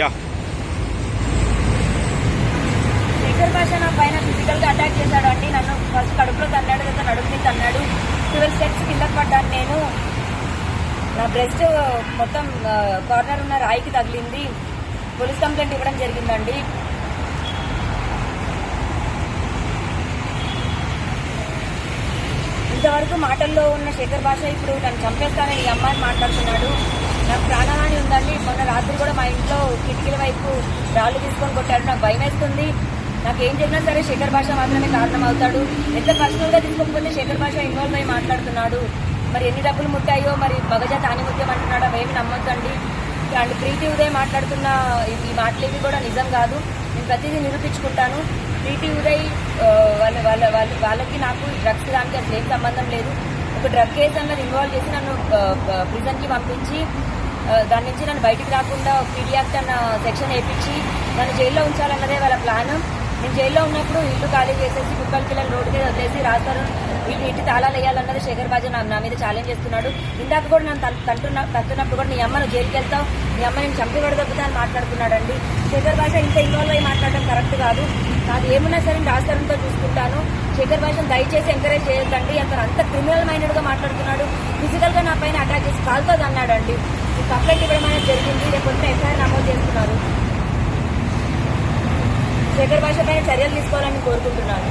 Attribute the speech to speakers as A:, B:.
A: Yeah.
B: Shekhar భాష నా పైన ఫిజికల్గా అటాక్ చేశాడు అండి. నన్ను ఫస్ట్ కడుపులో తన్నాడు కదా నడుపు తన్నాడు. ట్వెల్వ్ స్టెప్స్ కింద పడ్డాను నేను. నా బ్రెస్ట్ మొత్తం కార్నర్ ఉన్న రాయికి తగిలింది. పోలీస్ కంప్లైంట్ ఇవ్వడం జరిగిందండి. ఇంతవరకు మాటల్లో ఉన్న శేఖర్ భాష ఇప్పుడు నన్ను చంపేస్తానని ఈ అమ్మాయి మాట్లాడుతున్నాడు. రాత్రి కూడా మా ఇంట్లో కిటికీల వైపు రాళ్ళు తీసుకొని కొట్టాడు. నాకు భయం వేస్తుంది. నాకు ఏం జరిగినా సరే శేఖర్ భాష మాత్రమే కారణం అవుతాడు. ఎంత పర్సనల్గా తీసుకోకపోతే శేఖర్ భాష ఇన్వాల్వ్ అయ్యి మాట్లాడుతున్నాడు. మరి ఎన్ని డబ్బులు ముట్టాయో మరి మగజాత తాని ముత్యం అంటున్నాడు అవేమి నమ్మొద్దండి. అండ్ ప్రీతి ఉదయ్ మాట్లాడుతున్న ఈ- మాటలేవి కూడా నిజం కాదు. నేను ప్రతిదీ నిరూపించుకుంటాను. ప్రీతి ఉదయ్ వాళ్ళ వాళ్ళ వాళ్ళ వాళ్ళకి నాకు డ్రగ్స్ దానికి అసలు ఏం సంబంధం లేదు. ఒక డ్రగ్ కేసు అన్నది ఇన్వాల్వ్ చేసి నన్ను ప్రిజన్కి పంపించి దాని నుంచి నన్ను బయటికి రాకుండా పీడియాక్ట్ అన్న సెక్షన్ వేయించి నన్ను జైల్లో ఉంచాలన్నదే వాళ్ళ ప్లాన్. నేను జైల్లో ఉన్నప్పుడు ఇల్లు ఖాళీ చేసేసి కుక్కల పిల్లలు రోడ్డు మీద వదిలేసి రాస్తారు వీళ్ళు ఇంటి తాళాలు వేయాలన్నది శేఖర్ బాజా నా మీద ఛాలెంజ్ చేస్తున్నాడు. ఇందాక కూడా నన్ను తన్- తంటున్న తంటున్నప్పుడు కూడా నీ అమ్మను జైలుకి వెళ్తావు. నీ అమ్మ నేను చంపి పడదొబ్బుతా అని మాట్లాడుతున్నాడండి. శేఖర్ బాజా ఇంత ఇన్వాల్వ్ అయ్యి మాట్లాడడం కరెక్ట్ కాదు. నాకు ఏమున్నా సరే రాస్తారంతో చూసుకుంటాను. శేఖర్ భాషను దయచేసి ఎంకరేజ్ చేయొద్దండి. అతను అంత క్రిమినల్ మైండెడ్గా మాట్లాడుతున్నాడు. ఫిజికల్గా నా పైన అటాక్ చేసి కాల్తో అన్నాడండి. ఈ కంప్లైంట్ ఇవ్వడం అనేది జరిగింది? రేపు ఎఫ్ఐఆర్ నమోదు చేస్తున్నారు. శేఖర్ భాష పైన చర్యలు తీసుకోవాలని కోరుకుంటున్నాను.